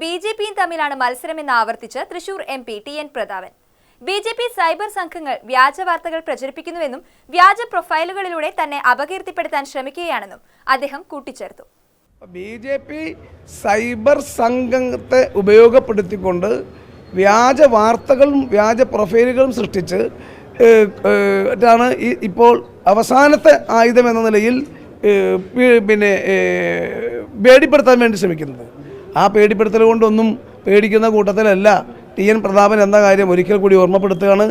B J പിയും തമ്മിലാണ് മത്സരമെന്ന് ആവർത്തിച്ച് Thrissur M P T N Prathapan. B J P cyber സംഘങ്ങൾ വ്യാജ വാർത്തകൾ പ്രചരിപ്പിക്കുന്നുവെന്നും വ്യാജ പ്രൊഫൈലുകളിലൂടെ തന്നെ അപകീർത്തിപ്പെടുത്താൻ ശ്രമിക്കുകയാണെന്നും അദ്ദേഹം കൂട്ടിച്ചേർത്തു. ബി ജെ പി സൈബർ സംഘത്തെ ഉപയോഗപ്പെടുത്തിക്കൊണ്ട് വ്യാജ വാർത്തകളും വ്യാജ പ്രൊഫൈലുകളും സൃഷ്ടിച്ച് ഈ ഇപ്പോൾ അവസാനത്തെ ആയുധം എന്ന നിലയിൽ പിന്നെ ഭേടിപ്പെടുത്താൻ വേണ്ടി ശ്രമിക്കുന്നത്. ആ പേടിപ്പെടുത്തൽ കൊണ്ടൊന്നും പേടിക്കുന്ന കൂട്ടത്തിലല്ല. ടി. എൻ. പ്രതാപൻ എന്ന കാര്യം ഒരിക്കൽ കൂടി ഓർമ്മപ്പെടുത്തുകയാണ്.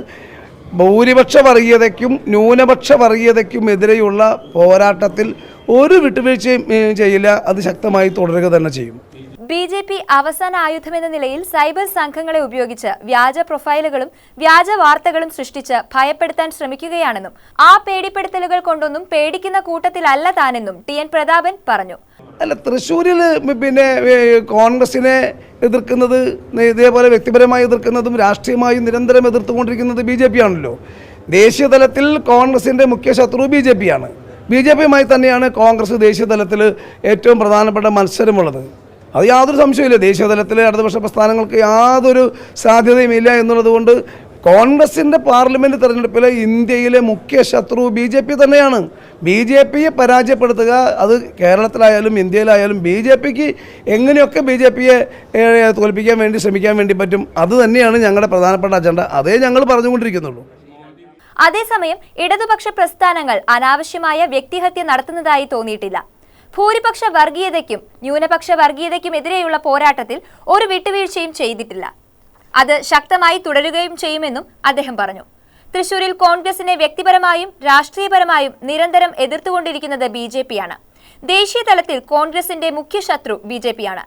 ഭൂരിപക്ഷ വർഗീയതയ്ക്കും ന്യൂനപക്ഷ വർഗീയതയ്ക്കും എതിരെയുള്ള പോരാട്ടത്തിൽ ഒരു വിട്ടുവീഴ്ചയും ചെയ്യില്ല. അത് ശക്തമായി തുടരുക തന്നെ ചെയ്യും. ബി ജെ പി അവസാന ആയുധമെന്ന നിലയിൽ സൈബർ സംഘങ്ങളെ ഉപയോഗിച്ച് വ്യാജ പ്രൊഫൈലുകളും വ്യാജ വാർത്തകളും സൃഷ്ടിച്ച് ഭയപ്പെടുത്താൻ ശ്രമിക്കുകയാണെന്നും ആ പേടിപ്പെടുത്തലുകൾ കൊണ്ടൊന്നും പേടിക്കുന്ന കൂട്ടത്തിലല്ല താനെന്നും ടി. എൻ. പ്രതാപൻ പറഞ്ഞു. അല്ല തൃശ്ശൂരിൽ പിന്നെ കോൺഗ്രസിനെ എതിർക്കുന്നത് ഇതേപോലെ വ്യക്തിപരമായി എതിർക്കുന്നതും രാഷ്ട്രീയമായും നിരന്തരം എതിർത്തുകൊണ്ടിരിക്കുന്നത് ബി ജെ പി ആണല്ലോ. ദേശീയ തലത്തിൽ കോൺഗ്രസിന്റെ മുഖ്യ ശത്രു ബി ജെ പി ആണ്. ബി ജെ പിയുമായി തന്നെയാണ് കോൺഗ്രസ് ദേശീയ തലത്തിൽ ഏറ്റവും പ്രധാനപ്പെട്ട മത്സരമുള്ളത്. അത് യാതൊരു സംശയമില്ല ദേശീയ തലത്തിലെ ഇടതുപക്ഷ പ്രസ്ഥാനങ്ങൾക്ക് യാതൊരു സാധ്യതയും ഇല്ല എന്നുള്ളത് കൊണ്ട് കോൺഗ്രസിന്റെ പാർലമെന്റ് തെരഞ്ഞെടുപ്പിലെ ഇന്ത്യയിലെ മുഖ്യ ശത്രു ബി ജെ പി തന്നെയാണ്. ബി ജെ പിയെ പരാജയപ്പെടുത്തുക അത് കേരളത്തിലായാലും ഇന്ത്യയിലായാലും ബി ജെ പിക്ക് എങ്ങനെയൊക്കെ ബി ജെ പിയെ തോൽപ്പിക്കാൻ വേണ്ടി ശ്രമിക്കാൻ വേണ്ടി പറ്റും അത് തന്നെയാണ് ഞങ്ങളുടെ പ്രധാനപ്പെട്ട അജണ്ട. അതേ ഞങ്ങൾ പറഞ്ഞുകൊണ്ടിരിക്കുന്നുള്ളൂ. അതേസമയം ഇടതുപക്ഷ പ്രസ്ഥാനങ്ങൾ അനാവശ്യമായ വ്യക്തിഹത്യ നടത്തുന്നതായി തോന്നിയിട്ടില്ല. ഭൂരിപക്ഷ വർഗീയതയ്ക്കും ന്യൂനപക്ഷ വർഗീയതയ്ക്കും എതിരെയുള്ള പോരാട്ടത്തിൽ ഒരു വിട്ടുവീഴ്ചയും ചെയ്തിട്ടില്ല. അത് ശക്തമായി തുടരുകയും ചെയ്യുമെന്നും അദ്ദേഹം പറഞ്ഞു. തൃശൂരിൽ കോൺഗ്രസിനെ വ്യക്തിപരമായും രാഷ്ട്രീയപരമായും നിരന്തരം എതിർത്തുകൊണ്ടിരിക്കുന്നത് ബി ജെ പിയാണ്. ദേശീയ തലത്തിൽ കോൺഗ്രസിന്റെ മുഖ്യ ശത്രു ബി ജെ പിയാണ്.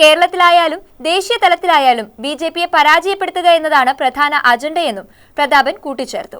കേരളത്തിലായാലും ദേശീയ തലത്തിലായാലും ബി ജെ പിയെ പരാജയപ്പെടുത്തുക എന്നതാണ് പ്രധാന അജണ്ടയെന്നും പ്രതാപൻ കൂട്ടിച്ചേർത്തു.